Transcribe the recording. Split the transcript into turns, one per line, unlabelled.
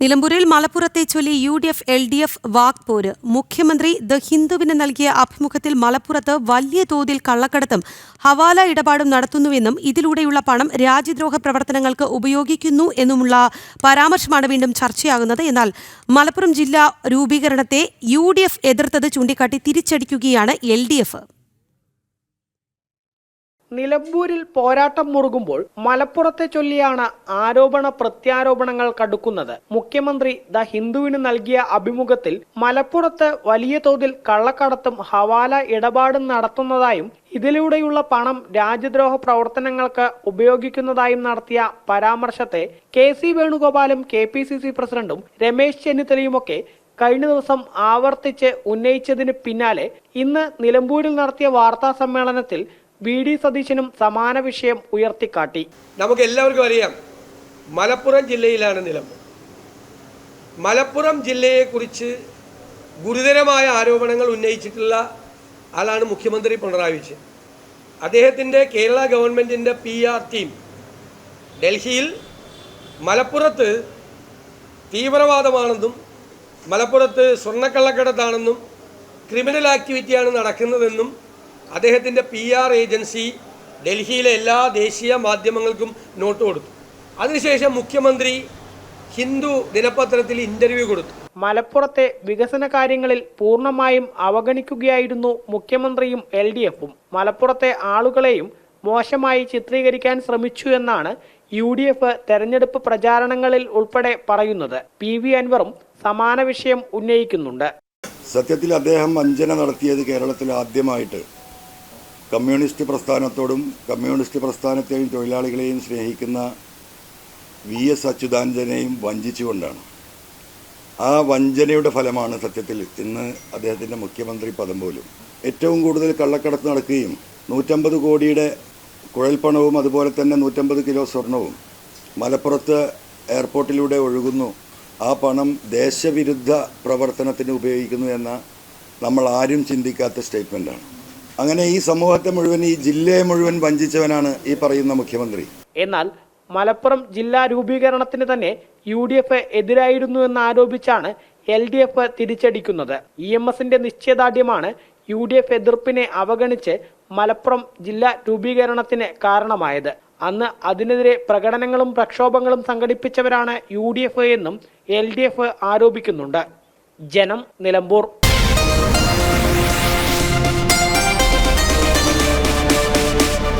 നിലമ്പൂരിൽ മലപ്പുറത്തെ ചൊല്ലി U D F L D F വാക്പോര് മുഖ്യമന്ത്രി ദ ഹിന്ദുവിന് നൽകിയ അഭിമുഖത്തിൽ മലപ്പുറത്ത് വലിയ തോതിൽ കള്ളക്കടത്തും ഹവാല ഇടപാടും നടത്തുന്നുവെന്നും ഇതിലൂടെയുള്ള പണം രാജ്യദ്രോഹ പ്രവർത്തനങ്ങൾക്ക് ഉപയോഗിക്കുന്നു എന്നുമുള്ള പരാമർശമാണ് വീണ്ടും ചർച്ചയാകുന്നത്. എന്നാൽ മലപ്പുറം ജില്ലാ രൂപീകരണത്തെ യു എതിർത്തത് ചൂണ്ടിക്കാട്ടി തിരിച്ചടിക്കുകയാണ് എൽ
നിലമ്പൂരിൽ പോരാട്ടം മുറുകുമ്പോൾ മലപ്പുറത്തെ ചൊല്ലിയാണ് ആരോപണ പ്രത്യാരോപണങ്ങൾ കടുക്കുന്നത്. മുഖ്യമന്ത്രി ദ ഹിന്ദുവിന് നൽകിയ അഭിമുഖത്തിൽ മലപ്പുറത്ത് വലിയ തോതിൽ കള്ളക്കടത്തും ഹവാല ഇടപാടും നടത്തുന്നതായും ഇതിലൂടെയുള്ള പണം രാജ്യദ്രോഹ പ്രവർത്തനങ്ങൾക്ക് ഉപയോഗിക്കുന്നതായും നടത്തിയ പരാമർശത്തെ കെ സി വേണുഗോപാലും കെ പി സി സി പ്രസിഡന്റും രമേശ് ചെന്നിത്തലയുമൊക്കെ കഴിഞ്ഞ ദിവസം ആവർത്തിച്ച് ഉന്നയിച്ചതിന് പിന്നാലെ ഇന്ന് നിലമ്പൂരിൽ നടത്തിയ വാർത്താ സമ്മേളനത്തിൽ വി ഡി സതീശനും സമാന വിഷയം ഉയർത്തിക്കാട്ടി.
നമുക്ക് എല്ലാവർക്കും അറിയാം മലപ്പുറം ജില്ലയിലാണ് നിലമ്പ് മലപ്പുറം ജില്ലയെക്കുറിച്ച് ഗുരുതരമായ ആരോപണങ്ങൾ ഉന്നയിച്ചിട്ടുള്ള ആളാണ് മുഖ്യമന്ത്രി പിണറായി വിജയൻ. അദ്ദേഹത്തിന്റെ കേരള ഗവൺമെന്റിന്റെ പി ആർ ടീം ഡൽഹിയിൽ മലപ്പുറത്ത് തീവ്രവാദമാണെന്നും മലപ്പുറത്ത് സ്വർണക്കള്ളക്കടത്താണെന്നും ക്രിമിനൽ ആക്ടിവിറ്റിയാണ് നടക്കുന്നതെന്നും അദ്ദേഹത്തിന്റെ പി ആർ ഏജൻസി ഡൽഹിയിലെ എല്ലാ ദേശീയ മാധ്യമങ്ങൾക്കും നോട്ട് കൊടുത്തു. അതിനുശേഷം മുഖ്യമന്ത്രി ഹിന്ദു ദിനപത്രത്തിൽ ഇന്റർവ്യൂ കൊടുത്തു.
മലപ്പുറത്തെ വികസന കാര്യങ്ങളിൽ പൂർണമായും അവഗണിക്കുകയായിരുന്നു മുഖ്യമന്ത്രിയും എൽ ഡി എഫും. മലപ്പുറത്തെ ആളുകളെയും മോശമായി ചിത്രീകരിക്കാൻ ശ്രമിച്ചു എന്നാണ് യു ഡി എഫ് തെരഞ്ഞെടുപ്പ് പ്രചാരണങ്ങളിൽ ഉൾപ്പെടെ പറയുന്നത്. പി വി അൻവറും സമാന വിഷയം ഉന്നയിക്കുന്നുണ്ട്.
സത്യത്തിൽ അദ്ദേഹം വഞ്ചന നടത്തിയത് കേരളത്തിൽ ആദ്യമായിട്ട്. കമ്മ്യൂണിസ്റ്റ് പ്രസ്ഥാനത്തോടും കമ്മ്യൂണിസ്റ്റ് പ്രസ്ഥാനത്തെയും തൊഴിലാളികളെയും സ്നേഹിക്കുന്ന വി എസ് അച്യുതാനന്ദനെയും വഞ്ചിച്ചുകൊണ്ടാണ്. ആ വഞ്ചനയുടെ ഫലമാണ് സത്യത്തിൽ ഇന്ന് അദ്ദേഹത്തിന്റെ മുഖ്യമന്ത്രി പദം പോലും. ഏറ്റവും കൂടുതൽ കള്ളക്കടത്ത് നടക്കുകയും നൂറ്റമ്പത് കോടിയുടെ കുഴൽപ്പണവും അതുപോലെ തന്നെ നൂറ്റമ്പത് കിലോ സ്വർണവും മലപ്പുറത്ത് എയർപോർട്ടിലൂടെ ഒഴുകുന്നു. ആ പണം ദേശവിരുദ്ധ പ്രവർത്തനത്തിന് ഉപയോഗിക്കുന്നു എന്ന നമ്മൾ ആരും ചിന്തിക്കാത്ത സ്റ്റേറ്റ്മെന്റാണ് അങ്ങനെ ഈ സമൂഹത്തെ മുഴുവൻ ഈ ജില്ലയെ മുഴുവൻ വഞ്ചിച്ചവനാണ് ഈ പറയുന്ന മുഖ്യമന്ത്രി.
എന്നാൽ മലപ്പുറം ജില്ലാ രൂപീകരണത്തിന് തന്നെ യു ഡി എഫ് എതിരായിരുന്നു എന്ന് ആരോപിച്ചാണ് എൽ ഡി എഫ് തിരിച്ചടിക്കുന്നത്. ഇ എം എസിന്റെ നിശ്ചയദാർഢ്യമാണ് യു ഡി എഫ് എതിർപ്പിനെ അവഗണിച്ച് മലപ്പുറം ജില്ലാ രൂപീകരണത്തിന് കാരണമായത്. അന്ന് അതിനെതിരെ പ്രകടനങ്ങളും പ്രക്ഷോഭങ്ങളും സംഘടിപ്പിച്ചവരാണ് യു ഡി എഫ് എന്നും എൽ ഡി എഫ് ആരോപിക്കുന്നുണ്ട്. ജനം നിലമ്പൂർ.